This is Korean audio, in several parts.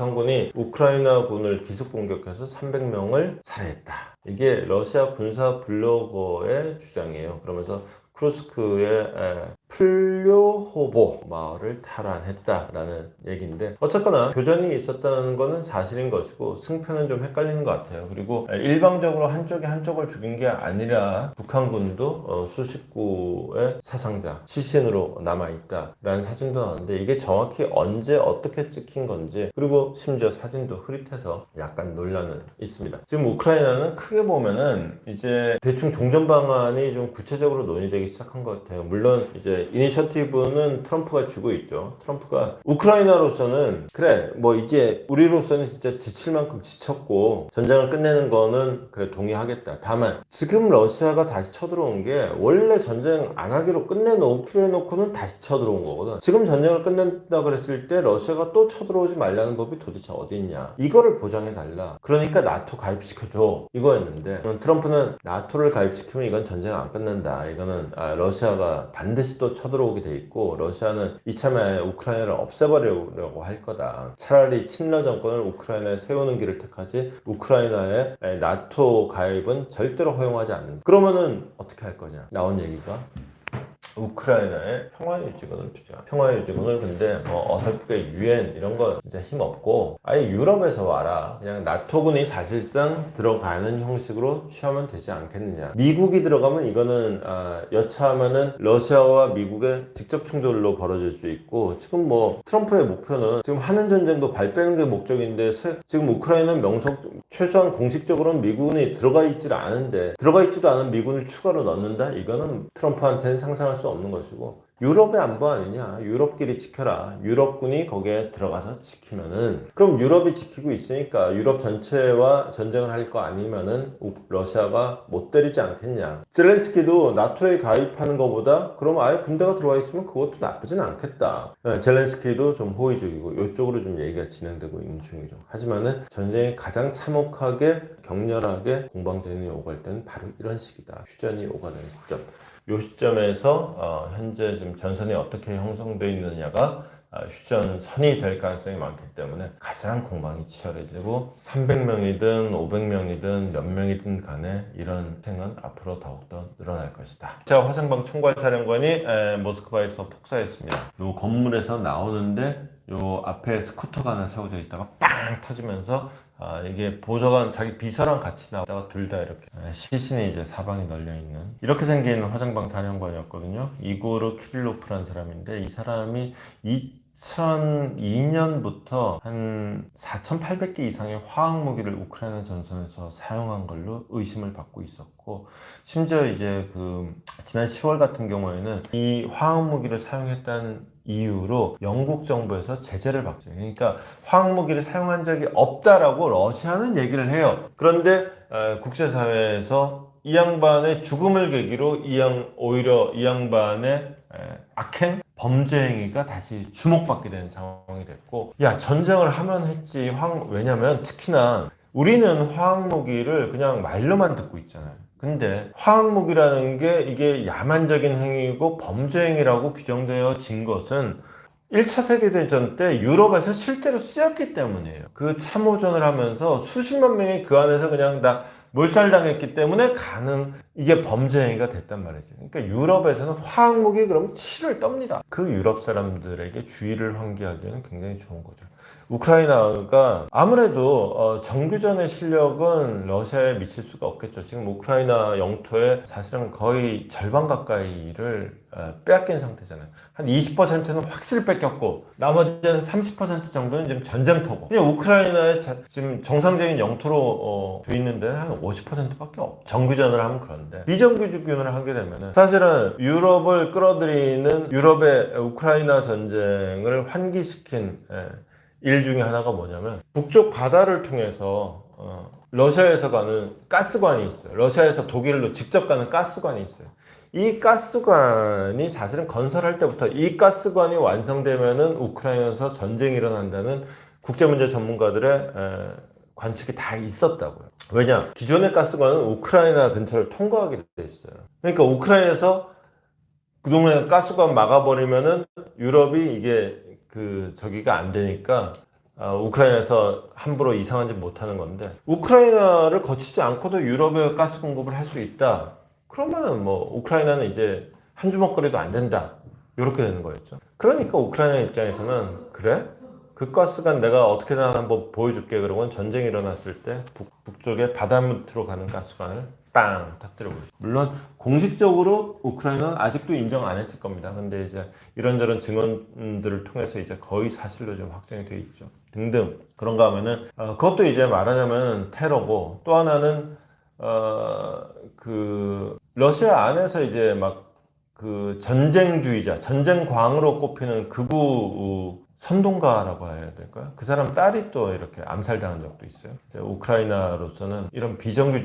북한군이 우크라이나군을 기습 공격해서 300명을 살해했다. 이게 러시아 군사 블로거의 주장이에요. 그러면서 크루스크의 에, 플료호보 마을을 탈환했다라는 얘기인데 어쨌거나 교전이 있었다는 거는 사실인 것이고 승패는 좀 헷갈리는 것 같아요. 그리고 에, 일방적으로 한쪽이 한쪽을 죽인 게 아니라 북한군도 어, 수십 구의 사상자 시신으로 남아 있다라는 사진도 나왔는데 이게 정확히 언제 어떻게 찍힌 건지 그리고 심지어 사진도 흐릿해서 약간 논란은 있습니다. 지금 우크라이나는 크게 보면은 이제 대충 종전 방안이 좀 구체적으로 논의되기 시작한 것 같아요. 물론 이제 이니셔티브는 트럼프가 쥐고 있죠. 트럼프가 우크라이나로서는 그래 뭐 이제 우리로서는 진짜 지칠 만큼 지쳤고 전쟁을 끝내는 거는 그래 동의하겠다. 다만 지금 러시아가 다시 쳐들어온 게 원래 전쟁 안 하기로 끝내놓기로 해놓고는 다시 쳐들어온 거거든. 지금 전쟁을 끝낸다 그랬을 때 러시아가 또 쳐들어오지 말라는 법이 도대체 어디 있냐? 이거를 보장해 달라. 그러니까 나토 가입시켜줘 이거였는데 트럼프는 나토를 가입시키면 이건 전쟁 안 끝난다. 이거는 아, 러시아가 반드시 또 쳐들어오게 돼 있고 러시아는 이참에 우크라이나를 없애버리려고 할 거다. 차라리 친러 정권을 우크라이나에 세우는 길을 택하지 우크라이나의 에, 나토 가입은 절대로 허용하지 않는다. 그러면은 어떻게 할 거냐? 나온 얘기가 우크라이나의 평화 유지군을 주자. 평화 유지군을 근데 뭐 어설프게 유엔 이런 거 진짜 힘 없고 아예 유럽에서 와라. 그냥 나토군이 사실상 들어가는 형식으로 취하면 되지 않겠느냐. 미국이 들어가면 이거는 아, 여차하면은 러시아와 미국의 직접 충돌로 벌어질 수 있고 지금 뭐 트럼프의 목표는 지금 하는 전쟁도 발 빼는 게 목적인데 세- 지금 우크라이나는 명석 최소한 공식적으로는 미군이 들어가 있질 않은데 들어가 있지도 않은 미군을 추가로 넣는다? 이거는 트럼프한테는 상상할 수 없는 것이고 유럽의 안보 아니냐. 유럽끼리 지켜라. 유럽군이 거기에 들어가서 지키면은. 그럼 유럽이 지키고 있으니까 유럽 전체와 전쟁을 할 거 아니면은 우- 러시아가 못 때리지 않겠냐. 젤렌스키도 나토에 가입하는 것보다 그럼 아예 군대가 들어와 있으면 그것도 나쁘진 않겠다. 네, 젤렌스키도 좀 호의적이고 이쪽으로 좀 얘기가 진행되고 있는 중이죠. 하지만은 전쟁이 가장 참혹하게 격렬하게 공방전이 오갈 때는 바로 이런 시기다. 휴전이 오가는 시점 이 시점에서 어, 현재 지금 전선이 어떻게 형성되어 있느냐가 아, 휴전선이 될 가능성이 많기 때문에 가장 공방이 치열해지고 300명이든 500명이든 몇 명이든 간에 이런 희생은 앞으로 더욱더 늘어날 것이다. 제가 화생방 총괄사령관이 에, 모스크바에서 폭사했습니다. 요 건물에서 나오는데 요 앞에 스쿠터가 하나 세워져 있다가 빵 터지면서 아, 이게 보좌관 자기 비서랑 같이 나오다가 둘 다 이렇게 에, 시신이 이제 사방에 널려 있는 이렇게 생긴 화장방 사령관이었거든요. 이고르 키릴로프라는 사람인데 이 사람이 2002년부터 한 4,800개 이상의 화학 무기를 우크라이나 전선에서 사용한 걸로 의심을 받고 있었고 심지어 이제 그 지난 10월 같은 경우에는 이 화학 무기를 사용했다는 이유로 영국 정부에서 제재를 받죠. 그러니까 화학 무기를 사용한 적이 없다라고 러시아는 얘기를 해요. 그런데 어, 국제사회에서 이 양반의 죽음을 계기로 이 양, 오히려 이 양반의 에, 악행 범죄 행위가 다시 주목받게 된 상황이 됐고 야 전쟁을 하면 했지 황 왜냐면 특히나 우리는 화학 무기를 그냥 말로만 듣고 있잖아요. 근데 화학 무기라는 게 이게 야만적인 행위고 범죄 행위라고 규정되어진 것은 1차 세계대전 때 유럽에서 실제로 쓰였기 때문이에요. 그 참호전을 하면서 수십만 명이 그 안에서 그냥 다 몰살당했기 때문에 가능 이게 범죄 행위가 됐단 말이지. 그러니까 유럽에서는 화학 무기 그럼 치를 떱니다. 그 유럽 사람들에게 주의를 환기하기에는 굉장히 좋은 거죠. 우크라이나가 아무래도 어, 정규전의 실력은 러시아에 미칠 수가 없겠죠. 지금 우크라이나 영토의 사실은 거의 절반 가까이를 어, 빼앗긴 상태잖아요. 한 20%는 확실히 뺏겼고 나머지는 30% 정도는 지금 전쟁터고 그냥 우크라이나의 자- 지금 정상적인 영토로 어, 돼 있는데 한 50%밖에 없. 정규전을 하면 그런데 비정규전을 하게 되면은 사실은 유럽을 끌어들이는 유럽의 우크라이나 전쟁을 환기시킨 예, 일 중에 하나가 뭐냐면 북쪽 바다를 통해서 어, 러시아에서 가는 가스관이 있어요. 러시아에서 독일로 직접 가는 가스관이 있어요. 이 가스관이 사실은 건설할 때부터 이 가스관이 완성되면은 우크라이나에서 전쟁이 일어난다는 국제문제 전문가들의 에, 관측이 다 있었다고요. 왜냐? 기존의 가스관은 우크라이나 근처를 통과하게 돼 있어요. 그러니까 우크라이나에서 그동안에 가스관 막아버리면은 유럽이 이게 그 저기가 안 되니까 아, 우크라이나에서 함부로 이상한 짓 못하는 건데 우크라이나를 거치지 않고도 유럽에 가스 공급을 할 수 있다. 그러면은 뭐 우크라이나는 이제 한 주먹거리도 안 된다. 이렇게 되는 거였죠. 그러니까 우크라이나 입장에서는 그래? 그 가스가 내가 어떻게든 한번 보여줄게. 그러고 전쟁이 일어났을 때 북, 북쪽에 바다 밑으로 가는 가스관을 빵 터뜨려 버리죠. 물론 공식적으로 우크라이나는 아직도 인정 안 했을 겁니다. 근데 이제 이런저런 증언들을 통해서 이제 거의 사실로 좀 확정이 돼 있죠. 등등 그런가 하면은 어, 그것도 이제 말하자면 테러고 또 하나는 어 그 러시아 안에서 이제 막 그 전쟁주의자, 전쟁광으로 꼽히는 극우 어, 선동가라고 해야 될까요? 그 사람 딸이 또 이렇게 암살당한 적도 있어요. 이제 우크라이나로서는 이런 비정규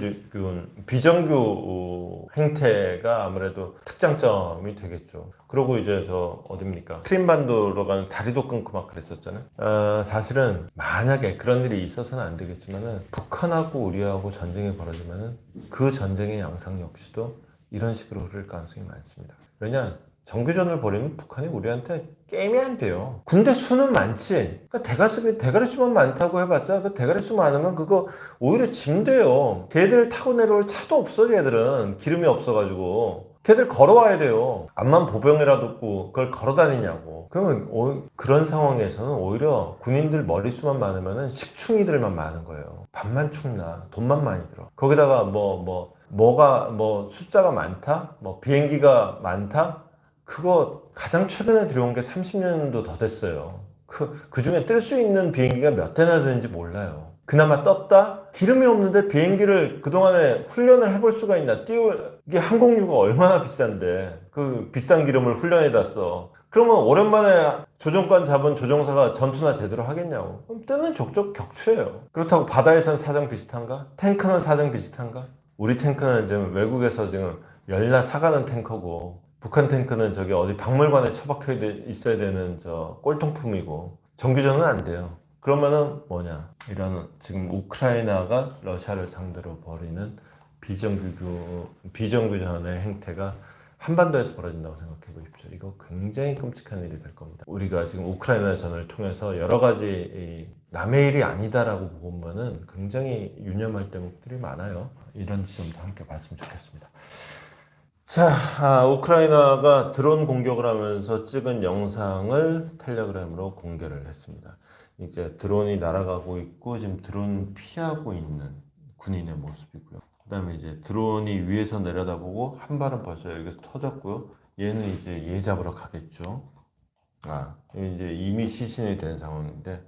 비정규 어, 행태가 아무래도 특장점이 되겠죠. 그리고 이제 저 어딥니까? 크림반도로 가는 다리도 끊고 막 그랬었잖아요. 어, 사실은 만약에 그런 일이 있어서는 안 되겠지만은 북한하고 우리하고 전쟁이 벌어지면은 그 전쟁의 양상 역시도 이런 식으로 흐를 가능성이 많습니다. 왜냐? 정규전을 벌이면 북한이 우리한테 게임이 안 돼요. 군대 수는 많지. 그러니까 대가리, 대가리 수만 많다고 해봤자 그 대가리 수 많으면 그거 오히려 짐돼요. 걔들 타고 내려올 차도 없어, 걔들은. 기름이 없어가지고. 걔들 걸어와야 돼요. 암만 보병이라도 없고 그걸 걸어 다니냐고. 그러면 오- 그런 상황에서는 오히려 군인들 머릿수만 많으면 식충이들만 많은 거예요. 밥만 축나. 돈만 많이 들어. 거기다가 뭐, 뭐, 뭐가, 뭐 숫자가 많다? 뭐 비행기가 많다? 그거 가장 최근에 들어온 게 30년도 더 됐어요. 그, 그 중에 뜰 수 있는 비행기가 몇 대나 되는지 몰라요. 그나마 떴다? 기름이 없는데 비행기를 그동안에 훈련을 해볼 수가 있나? 띄울, 이게 항공유가 얼마나 비싼데. 그 비싼 기름을 훈련에다 써. 그러면 오랜만에 조종관 잡은 조종사가 전투나 제대로 하겠냐고. 그럼 뜨는 족족 격추예요. 그렇다고 바다에선 사정 비슷한가? 탱크는 사정 비슷한가? 우리 탱크는 지금 외국에서 지금 열나 사가는 탱커고 북한 탱크는 저기 어디 박물관에 처박혀 있어야 되는 저 꼴통품이고 정규전은 안 돼요. 그러면은 뭐냐 이런 지금 우크라이나가 러시아를 상대로 벌이는 비정규 비정규전의 행태가 한반도에서 벌어진다고 생각해 보십시오. 이거 굉장히 끔찍한 일이 될 겁니다. 우리가 지금 우크라이나 전을 통해서 여러 가지 이 남의 일이 아니다라고 보면은 굉장히 유념할 대목들이 많아요. 이런 지점도 함께 봤으면 좋겠습니다. 자, 아, 우크라이나가 드론 공격을 하면서 찍은 영상을 텔레그램으로 공개를 했습니다. 이제 드론이 날아가고 있고 지금 드론 피하고 있는 군인의 모습이고요. 그다음에 이제 드론이 위에서 내려다보고 한 발은 벌써 여기서 터졌고요. 얘는 이제 얘 잡으러 가겠죠. 아, 이제 이미 시신이 된 상황인데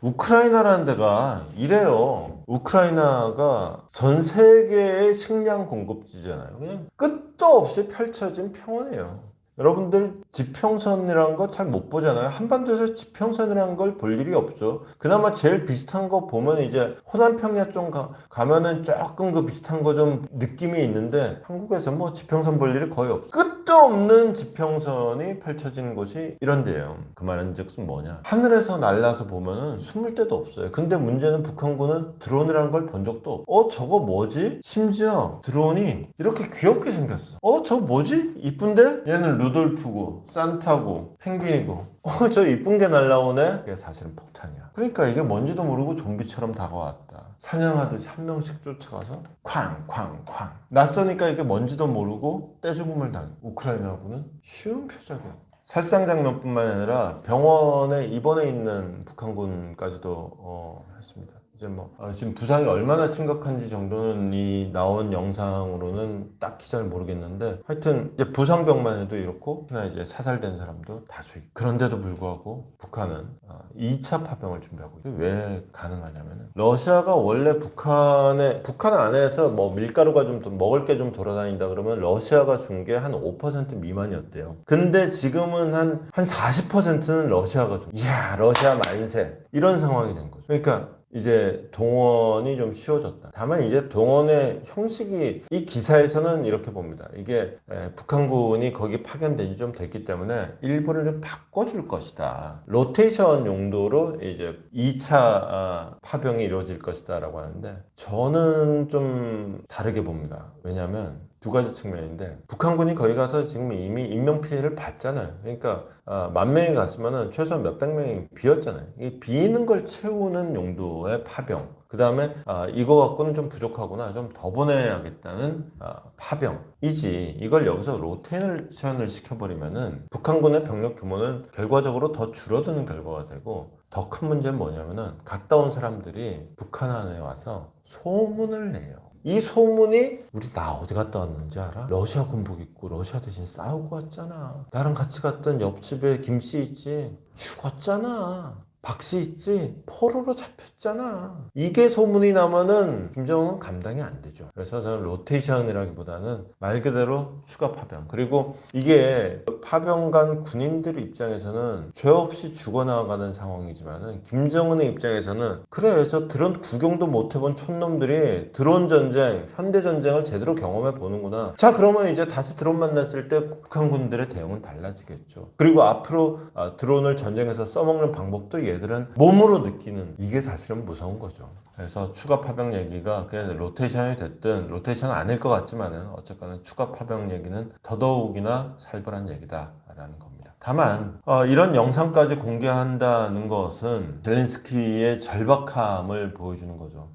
우크라이나라는 데가 이래요. 우크라이나가 전 세계의 식량 공급지잖아요. 그냥 끝도 없이 펼쳐진 평원이에요. 여러분들 지평선이라는 거잘 못 보잖아요. 한반도에서 지평선이라는 걸볼 일이 없죠. 그나마 제일 비슷한 거 보면 이제 호남평야 쪽 가, 가면은 조금 그 비슷한 거 좀 느낌이 있는데 한국에서 뭐 지평선 볼 일이 거의 없어. 끝도 없는 지평선이 펼쳐지는 곳이 이런 데예요. 그 말은 즉슨 뭐냐. 하늘에서 날라서 보면은 숨을 데도 없어요. 근데 문제는 북한군은 드론이라는 걸 본 적도 없어. 어, 저거 뭐지? 심지어 드론이 이렇게 귀엽게 생겼어. 어, 저거 뭐지? 이쁜데? 얘는 루돌프고, 산타고, 펭귄이고. 어, 저 이쁜 게 날라오네? 이게 사실은 폭탄이야. 그러니까 이게 뭔지도 모르고 좀비처럼 다가왔다. 사냥하듯이 한 명씩 쫓아가서 쾅, 쾅, 쾅. 낯서니까 이게 뭔지도 모르고 떼죽음을 당해. 우크라이나군은 쉬운 표적이야. 살상 장면뿐만 아니라 병원에 입원해 있는 북한군까지도 어, 했습니다. 이제 뭐 아, 지금 부상이 얼마나 심각한지 정도는 이 나온 영상으로는 딱히 잘 모르겠는데 하여튼 이제 부상병만 해도 이렇고 특히나 이제 사살된 사람도 다수 있고 그런데도 불구하고 북한은 어, 2차 파병을 준비하고 있어요. 왜 가능하냐면은 러시아가 원래 북한에 북한 안에서 뭐 밀가루가 좀 더- 먹을 게 좀 돌아다닌다 그러면 러시아가 준 게 한 5% 미만이었대요. 근데 지금은 한 한 40%는 러시아가 좀 이야 러시아 만세 이런 상황이 된 거죠. 그러니까 이제 동원이 좀 쉬워졌다. 다만 이제 동원의 형식이 이 기사에서는 이렇게 봅니다. 이게 에, 북한군이 거기 파견된 지 좀 됐기 때문에 일부를 좀 바꿔줄 것이다. 로테이션 용도로 이제 2차 아, 파병이 이루어질 것이다 라고 하는데 저는 좀 다르게 봅니다. 왜냐하면 두 가지 측면인데 북한군이 거기 가서 지금 이미 인명 피해를 봤잖아요. 그러니까 아, 만 명이 갔으면은 최소한 몇백 명이 비었잖아요. 이 비는 걸 채우는 용도의 파병. 그 다음에 아, 이거 갖고는 좀 부족하구나 좀 더 보내야겠다는 아, 파병이지 이걸 여기서 로테이션을 시켜버리면은 북한군의 병력 규모는 결과적으로 더 줄어드는 결과가 되고 더 큰 문제는 뭐냐면은 갔다 온 사람들이 북한 안에 와서 소문을 내요. 이 소문이 우리 나 어디 갔다 왔는지 알아? 러시아 군복 입고 러시아 대신 싸우고 왔잖아. 나랑 같이 갔던 옆집에 김씨 있지? 죽었잖아. 박씨 있지? 포로로 잡혔잖아. 이게 소문이 나면은 김정은은 감당이 안 되죠. 그래서 저는 로테이션이라기보다는 말 그대로 추가 파병. 그리고 이게 파병 간 군인들 입장에서는 죄 없이 죽어나가는 상황이지만은 김정은의 입장에서는 그래 저 드론 구경도 못 해본 촌놈들이 드론 전쟁, 현대 전쟁을 제대로 경험해 보는구나. 자 그러면 이제 다시 드론 만났을 때 북한군들의 대응은 달라지겠죠. 그리고 앞으로 아, 드론을 전쟁에서 써먹는 방법도 얘들은 몸으로 느끼는 이게 사실은 무서운 거죠. 그래서 추가 파병 얘기가 그냥 로테이션이 됐든 로테이션 아닐 것 같지만은 어쨌거나 추가 파병 얘기는 더더욱이나 살벌한 얘기다라는 겁니다. 다만 어, 이런 영상까지 공개한다는 것은 젤렌스키의 절박함을 보여주는 거죠.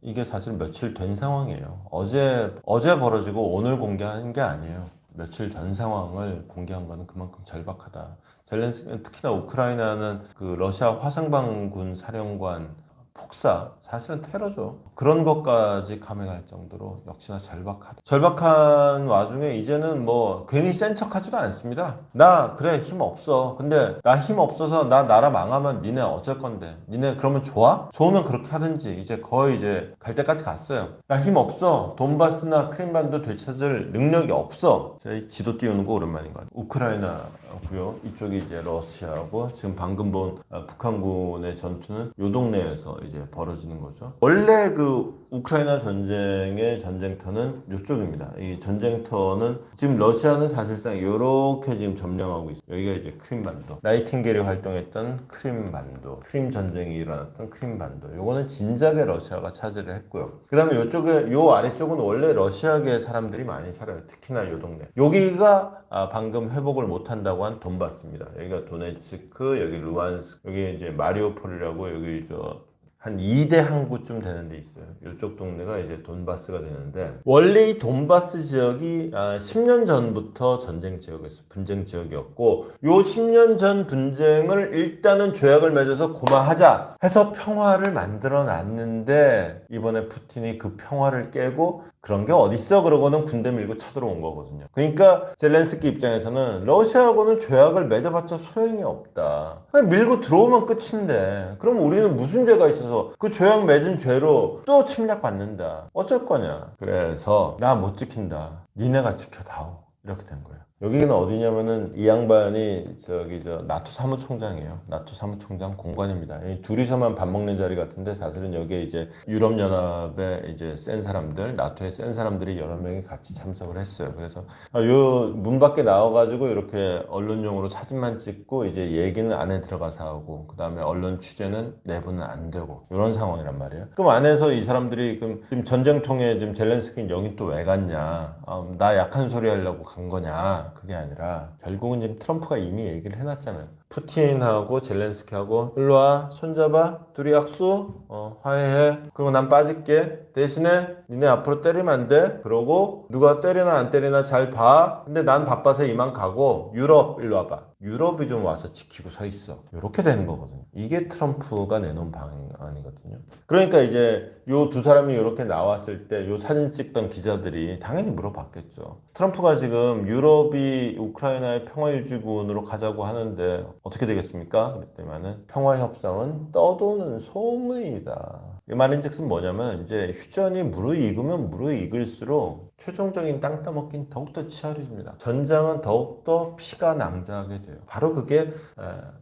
이게 사실 며칠 된 상황이에요. 어제 어제 벌어지고 오늘 공개한 게 아니에요. 며칠 전 상황을 공개한 거는 그만큼 절박하다. 젤렌스키 특히나 우크라이나는 그 러시아 화성방군 사령관 폭사 사실은 테러죠. 그런 것까지 감행할 정도로 역시나 절박하다. 절박한 와중에 이제는 뭐 괜히 센 척하지도 않습니다. 나 그래 힘 없어. 근데 나 힘 없어서 나 나라 망하면 니네 어쩔 건데. 니네 그러면 좋아? 좋으면 그렇게 하든지 이제 거의 이제 갈 때까지 갔어요. 나 힘 없어. 돈바스나 크림반도 되찾을 능력이 없어. 이 지도 띄우는 거 오랜만인 것 같아요. 우크라이나고요. 이쪽이 이제 러시아고 지금 방금 본 아, 북한군의 전투는 요 동네에서 이제 벌어지는 거죠. 원래 그 우크라이나 전쟁의 전쟁터는 이쪽입니다. 이 전쟁터는 지금 러시아는 사실상 이렇게 지금 점령하고 있어요. 여기가 이제 크림반도. 나이팅게일이 활동했던 크림반도. 크림 전쟁이 일어났던 크림반도. 요거는 진작에 러시아가 차지를 했고요. 그 다음에 이쪽에 요 아래쪽은 원래 러시아계 사람들이 많이 살아요. 특히나 요 동네. 여기가 아, 방금 회복을 못한다고 한 돈바스입니다. 여기가 도네츠크, 여기 루안스, 여기 이제 마리오폴이라고 여기 저 한 2대 항구쯤 되는 데 있어요. 이쪽 동네가 이제 돈바스가 되는데 원래 이 돈바스 지역이 아, 10년 전부터 전쟁 지역이었어. 분쟁 지역이었고 요 10년 전 분쟁을 일단은 조약을 맺어서 고마하자 해서 평화를 만들어 놨는데 이번에 푸틴이 그 평화를 깨고 그런 게 어딨어 그러고는 군대 밀고 쳐들어온 거거든요. 그러니까 젤렌스키 입장에서는 러시아하고는 조약을 맺어봤자 소용이 없다. 그냥 밀고 들어오면 끝인데 그럼 우리는 무슨 죄가 있어서 그 조약 맺은 죄로 또 침략받는다. 어쩔 거냐. 그래서 나 못 지킨다. 니네가 지켜다오. 이렇게 된 거예요. 여기는 어디냐면은 이 양반이 저기 저 나토 사무총장이에요. 나토 사무총장 공관입니다. 이 둘이서만 밥 먹는 자리 같은데 사실은 여기에 이제 유럽 연합에 이제 센 사람들, 나토의 센 사람들이 여러 명이 같이 참석을 했어요. 그래서 아, 요문 밖에 나와 가지고 이렇게 언론용으로 사진만 찍고 이제 얘기는 안에 들어가서 하고 그 다음에 언론 취재는 내부는 안 되고 이런 상황이란 말이에요. 그럼 안에서 이 사람들이 그럼 지금 전쟁통에 지금 젤렌스키는 여기 또 왜 갔냐? 아, 나 약한 소리 하려고 간 거냐? 그게 아니라 결국은 지금 트럼프가 이미 얘기를 해놨잖아요. 푸틴하고 젤렌스키하고 일로 와 손잡아 둘이 약수 어, 화해해. 그리고 난 빠질게. 대신에 니네 앞으로 때리면 안 돼. 그러고 누가 때리나 안 때리나 잘 봐. 근데 난 바빠서 이만 가고 유럽 일로 와봐. 유럽이 좀 와서 지키고 서 있어. 이렇게 되는 거거든요. 이게 트럼프가 내놓은 방안이거든요. 그러니까 이제 요 두 사람이 이렇게 나왔을 때 요 사진 찍던 기자들이 당연히 물어봤겠죠. 트럼프가 지금 유럽이 우크라이나의 평화유지군으로 가자고 하는데 어떻게 되겠습니까? 그랬더니만은 평화협상은 떠도는 소문이다. 이 말인즉슨 뭐냐면 이제 휴전이 무르익으면 무르익을수록 최종적인 땅 따먹기는 더욱더 치열해집니다. 전장은 더욱더 피가 낭자하게 돼요. 바로 그게 에,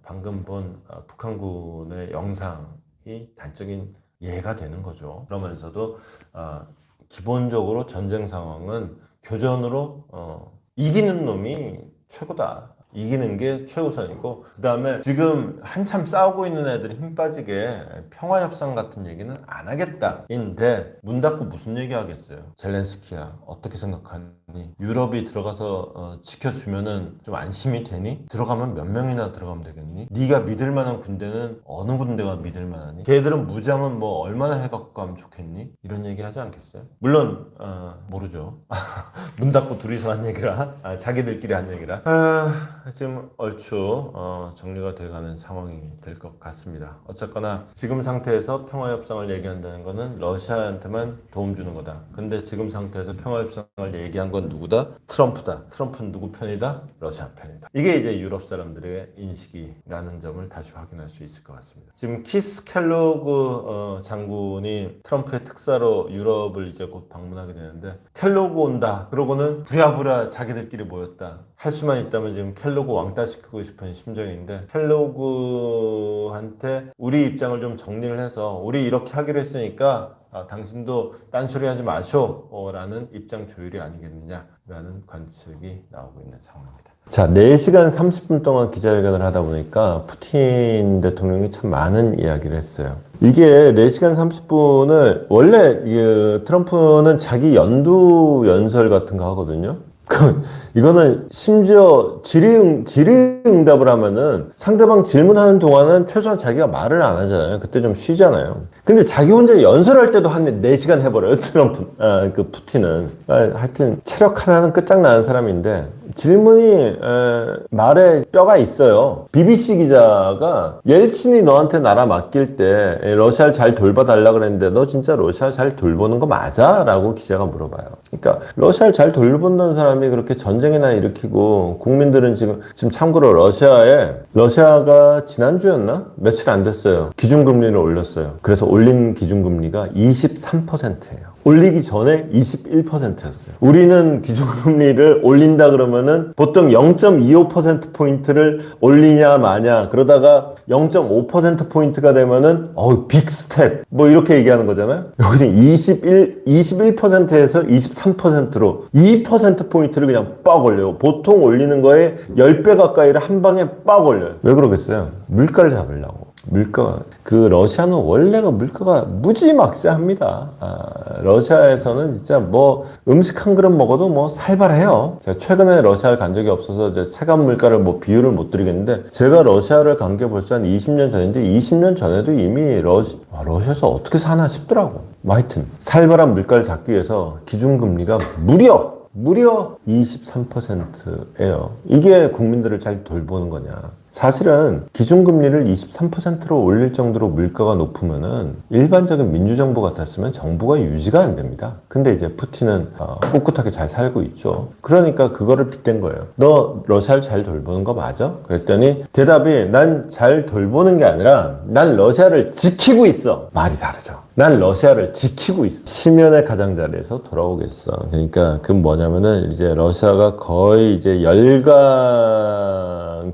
방금 본 어, 북한군의 영상이 단적인 예가 되는 거죠. 그러면서도 어, 기본적으로 전쟁 상황은 교전으로 어, 이기는 놈이 최고다. 이기는 게 최우선이고 그 다음에 지금 한참 싸우고 있는 애들이 힘 빠지게 평화협상 같은 얘기는 안 하겠다인데 문 닫고 무슨 얘기 하겠어요? 젤렌스키야 어떻게 생각하니? 유럽이 들어가서 어, 지켜주면은 좀 안심이 되니? 들어가면 몇 명이나 들어가면 되겠니? 네가 믿을 만한 군대는 어느 군대가 믿을 만하니? 걔들은 무장은 뭐 얼마나 해갖고 가면 좋겠니? 이런 얘기 하지 않겠어요? 물론 어, 모르죠. 문 닫고 둘이서 한 얘기라. 아, 자기들끼리 한 얘기라. 아, 지금 얼추 어, 정리가 돼가는 상황이 될 것 같습니다. 어쨌거나 지금 상태에서 평화협상을 얘기한다는 거는 러시아한테만 도움 주는 거다. 근데 지금 상태에서 평화협상을 얘기한 건 누구다? 트럼프다. 트럼프는 누구 편이다? 러시아 편이다. 이게 이제 유럽 사람들의 인식이라는 점을 다시 확인할 수 있을 것 같습니다. 지금 키스 켈로그 어, 장군이 트럼프의 특사로 유럽을 이제 곧 방문하게 되는데 켈로그 온다. 그러고는 부랴부랴 자기들끼리 모였다 할 수만 있다면 지금 켈로그 왕따 시키고 싶은 심정인데 켈로그한테 우리 입장을 좀 정리를 해서 우리 이렇게 하기로 했으니까 아, 당신도 딴소리 하지 마쇼 어, 라는 입장 조율이 아니겠느냐라는 관측이 나오고 있는 상황입니다. 자, 4시간 30분 동안 기자회견을 하다 보니까 푸틴 대통령이 참 많은 이야기를 했어요. 이게 4시간 30분을 원래 그 트럼프는 자기 연두 연설 같은 거 하거든요. 그 이거는 심지어 질의 질의응답을 하면은 상대방 질문하는 동안은 최소한 자기가 말을 안 하잖아요. 그때 좀 쉬잖아요. 근데 자기 혼자 연설할 때도 한 4시간 해버려요. 트럼프, 아, 그 푸틴은. 아, 하여튼 체력 하나는 끝장나는 사람인데 질문이 에, 말에 뼈가 있어요. BBC 기자가 옐친이 너한테 나라 맡길 때 에, 러시아를 잘 돌봐달라 그랬는데 너 진짜 러시아 잘 돌보는 거 맞아? 라고 기자가 물어봐요. 그러니까 러시아를 잘 돌본다는 사람이 그렇게 전쟁이나 일으키고 국민들은 지금 지금 참고로 러시아에 러시아가 지난주였나? 며칠 안 됐어요. 기준금리를 올렸어요. 그래서 올린 기준금리가 23%예요. 올리기 전에 21%였어요. 우리는 기준금리를 올린다 그러면은 보통 0.25%포인트를 올리냐 마냐 그러다가 0.5%포인트가 되면은 어우 빅스텝 뭐 이렇게 얘기하는 거잖아요. 여기는 21, 21%에서 23%로 2%포인트를 그냥 빡 올려요. 보통 올리는 거에 10배 가까이를 한 방에 빡 올려요. 왜 그러겠어요? 물가를 잡으려고. 물가 그 러시아는 원래가 물가가 무지막지합니다. 아, 러시아에서는 진짜 뭐 음식 한 그릇 먹어도 뭐 살벌해요. 제가 최근에 러시아를 간 적이 없어서 이제 체감 물가를 뭐 비율을 못 드리겠는데 제가 러시아를 간 게 벌써 한 20년 전인데 20년 전에도 이미 러시, 아, 러시아에서 어떻게 사나 싶더라고. 뭐 하여튼 살벌한 물가를 잡기 위해서 기준금리가 무려 무려 23%예요. 이게 국민들을 잘 돌보는 거냐. 사실은 기준금리를 23%로 올릴 정도로 물가가 높으면은 일반적인 민주정부 같았으면 정부가 유지가 안 됩니다. 근데 이제 푸틴은 어, 꿋꿋하게 잘 살고 있죠. 그러니까 그거를 빗댄 거예요. 너 러시아를 잘 돌보는 거 맞아? 그랬더니 대답이 난 잘 돌보는 게 아니라 난 러시아를 지키고 있어. 말이 다르죠. 난 러시아를 지키고 있어. 심연의 가장자리에서 돌아오겠어. 그러니까 그 뭐냐면은 이제 러시아가 거의 이제 열강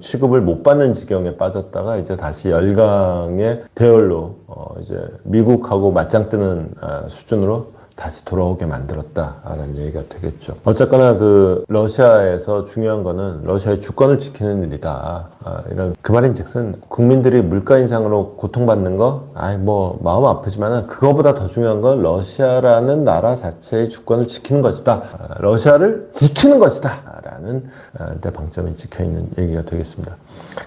취급을 못 받는 지경에 빠졌다가 이제 다시 열강의 대열로 어 이제 미국하고 맞짱 뜨는 아, 수준으로 다시 돌아오게 만들었다라는 얘기가 되겠죠. 어쨌거나 그 러시아에서 중요한 거는 러시아의 주권을 지키는 일이다. 아, 이런 그 말인즉슨 국민들이 물가 인상으로 고통받는 거, 아이 뭐 마음 아프지만은 그거보다 더 중요한 건 러시아라는 나라 자체의 주권을 지키는 것이다. 아, 러시아를 지키는 것이다.라는 아, 데 방점이 찍혀 있는 얘기가 되겠습니다.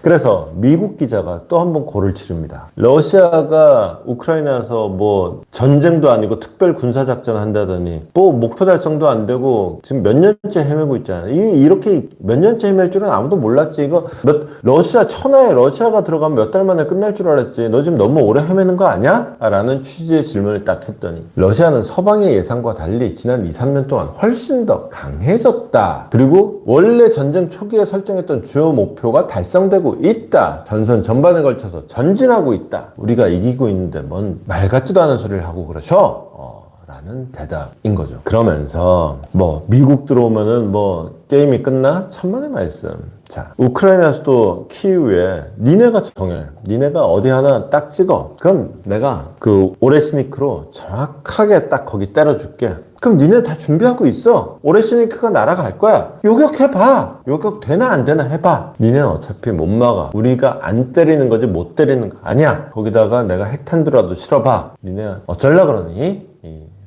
그래서 미국 기자가 또 한 번 고를 치릅니다. 러시아가 우크라이나에서 뭐 전쟁도 아니고 특별 군사 작전 한다더니 뭐 목표 달성도 안 되고 지금 몇 년째 헤매고 있잖아요. 이 이렇게 몇 년째 헤맬 줄은 아무도 몰랐지. 이거 몇 러시아 천하에 러시아가 들어가면 몇 달 만에 끝날 줄 알았지. 너 지금 너무 오래 헤매는 거 아니야? 라는 취지의 질문을 딱 했더니 러시아는 서방의 예상과 달리 지난 2, 3년 동안 훨씬 더 강해졌다. 그리고 원래 전쟁 초기에 설정했던 주요 목표가 달성되고 있다. 전선 전반에 걸쳐서 전진하고 있다. 우리가 이기고 있는데 뭔 말 같지도 않은 소리를 하고 그러셔. 어, 라는 대답인 거죠. 그러면서 뭐 미국 들어오면은 뭐 게임이 끝나? 천만의 말씀. 자, 우크라이나에서도 키이우에 니네가 정해. 니네가 어디 하나 딱 찍어. 그럼 내가 그 오레시니크로 정확하게 딱 거기 때려줄게. 그럼 니네 다 준비하고 있어. 오레시니크가 날아갈 거야. 요격해봐. 요격 되나 안 되나 해봐. 니네는 어차피 못 막아. 우리가 안 때리는 거지 못 때리는 거 아니야. 거기다가 내가 핵탄두라도 실어봐. 니네 어쩔라 그러니?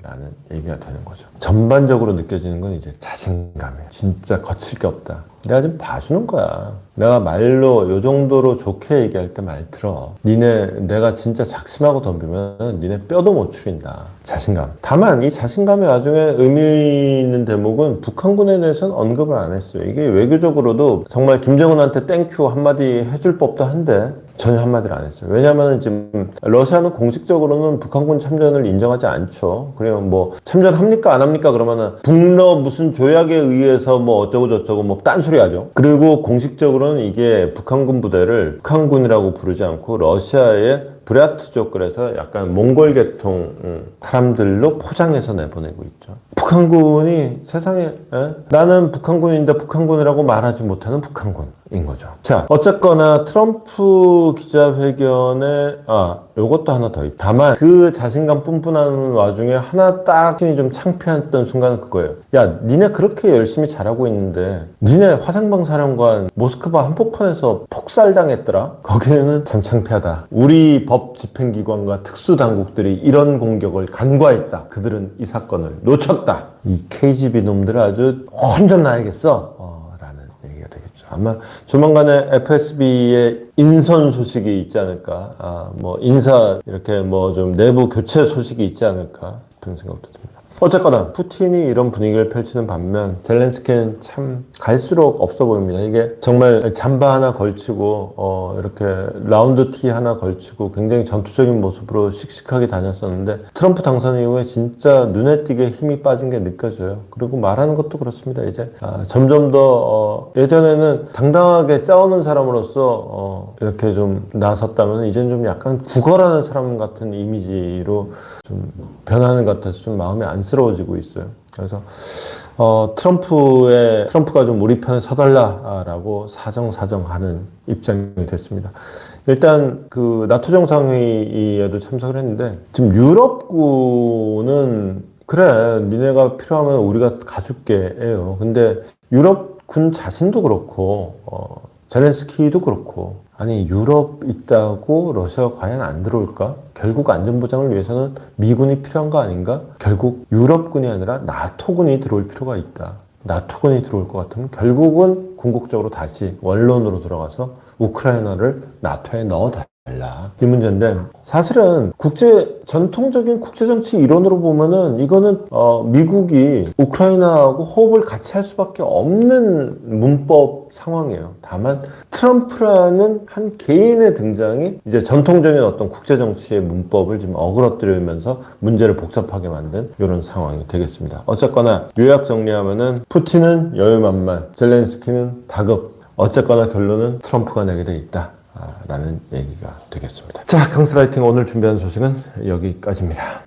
이 라는 얘기가 되는 거죠. 전반적으로 느껴지는 건 이제 자신감이에요. 진짜 거칠 게 없다. 내가 지금 봐주는 거야. 내가 말로 요 정도로 좋게 얘기할 때 말 들어. 니네 내가 진짜 작심하고 덤비면 니네 뼈도 못 추린다. 자신감. 다만 이 자신감의 와중에 의미 있는 대목은 북한군에 대해서는 언급을 안 했어요. 이게 외교적으로도 정말 김정은한테 땡큐 한마디 해줄 법도 한데 전혀 한마디를 안 했어요. 왜냐하면 지금 러시아는 공식적으로는 북한군 참전을 인정하지 않죠. 그래요. 뭐 참전합니까 안 합니까 그러면은 북러 무슨 조약에 의해서 뭐 어쩌고 저쩌고 뭐 딴소리 하죠. 그리고 공식적으로는 이게 북한군 부대를 북한군이라고 부르지 않고 러시아의 브랴트족 그래서 약간 몽골 계통 음, 사람들로 포장해서 내보내고 있죠. 북한군이 세상에 에? 나는 북한군인데 북한군이라고 말하지 못하는 북한군인 거죠. 자 어쨌거나 트럼프 기자회견에 아 요것도 하나 더 있다. 다만 그 자신감 뿜뿜하는 와중에 하나 딱좀 창피했던 순간은 그거예요. 야 니네 그렇게 열심히 잘하고 있는데 니네 화상방 사령관 모스크바 한복판에서 폭살당했더라. 거기에는 참 창피하다. 우리 법 집행기관과 특수당국들이 이런 공격을 간과했다. 그들은 이 사건을 놓쳤다. 이 KGB 놈들 아주 혼전 나야겠어. 어, 라는 얘기가 되겠죠. 아마 조만간에 FSB의 인선 소식이 있지 않을까. 아, 뭐 인사 이렇게 뭐 좀 내부 교체 소식이 있지 않을까. 그런 생각도 듭니다. 어쨌거나 푸틴이 이런 분위기를 펼치는 반면 젤렌스키는 참 갈수록 없어 보입니다. 이게 정말 잠바 하나 걸치고 어 이렇게 라운드 티 하나 걸치고 굉장히 전투적인 모습으로 씩씩하게 다녔었는데 트럼프 당선 이후에 진짜 눈에 띄게 힘이 빠진 게 느껴져요. 그리고 말하는 것도 그렇습니다. 이제 아, 점점 더 어, 예전에는 당당하게 싸우는 사람으로서 어, 이렇게 좀 나섰다면 이제는 좀 약간 구걸하는 사람 같은 이미지로 좀 변하는 것 같아서 좀 마음이 안 쓰러워지고 있어요. 그래서 어, 트럼프의 트럼프가 좀 우리 편에 서달라라고 사정사정하는 입장이 됐습니다. 일단 그 나토 정상회의에도 참석을 했는데 지금 유럽군은 그래 니네가 필요하면 우리가 가줄게예요. 근데 유럽 군 자신도 그렇고 어, 젤렌스키도 그렇고 아니 유럽 있다고 러시아가 과연 안 들어올까? 결국 안전보장을 위해서는 미군이 필요한 거 아닌가? 결국 유럽군이 아니라 나토군이 들어올 필요가 있다. 나토군이 들어올 것 같으면 결국은 궁극적으로 다시 원론으로 들어가서 우크라이나를 나토에 넣어 달라. 이 문제인데 사실은 국제 전통적인 국제 정치 이론으로 보면은 이거는 어, 미국이 우크라이나하고 호흡을 같이 할 수밖에 없는 문법 상황이에요. 다만 트럼프라는 한 개인의 등장이 이제 전통적인 어떤 국제 정치의 문법을 지금 어그러뜨리면서 문제를 복잡하게 만든 이런 상황이 되겠습니다. 어쨌거나 요약 정리하면은 푸틴은 여유만만, 젤렌스키는 다급. 어쨌거나 결론은 트럼프가 내게 돼 있다. 아, 라는 얘기가 되겠습니다. 자, 강스라이팅 오늘 준비한 소식은 여기까지입니다.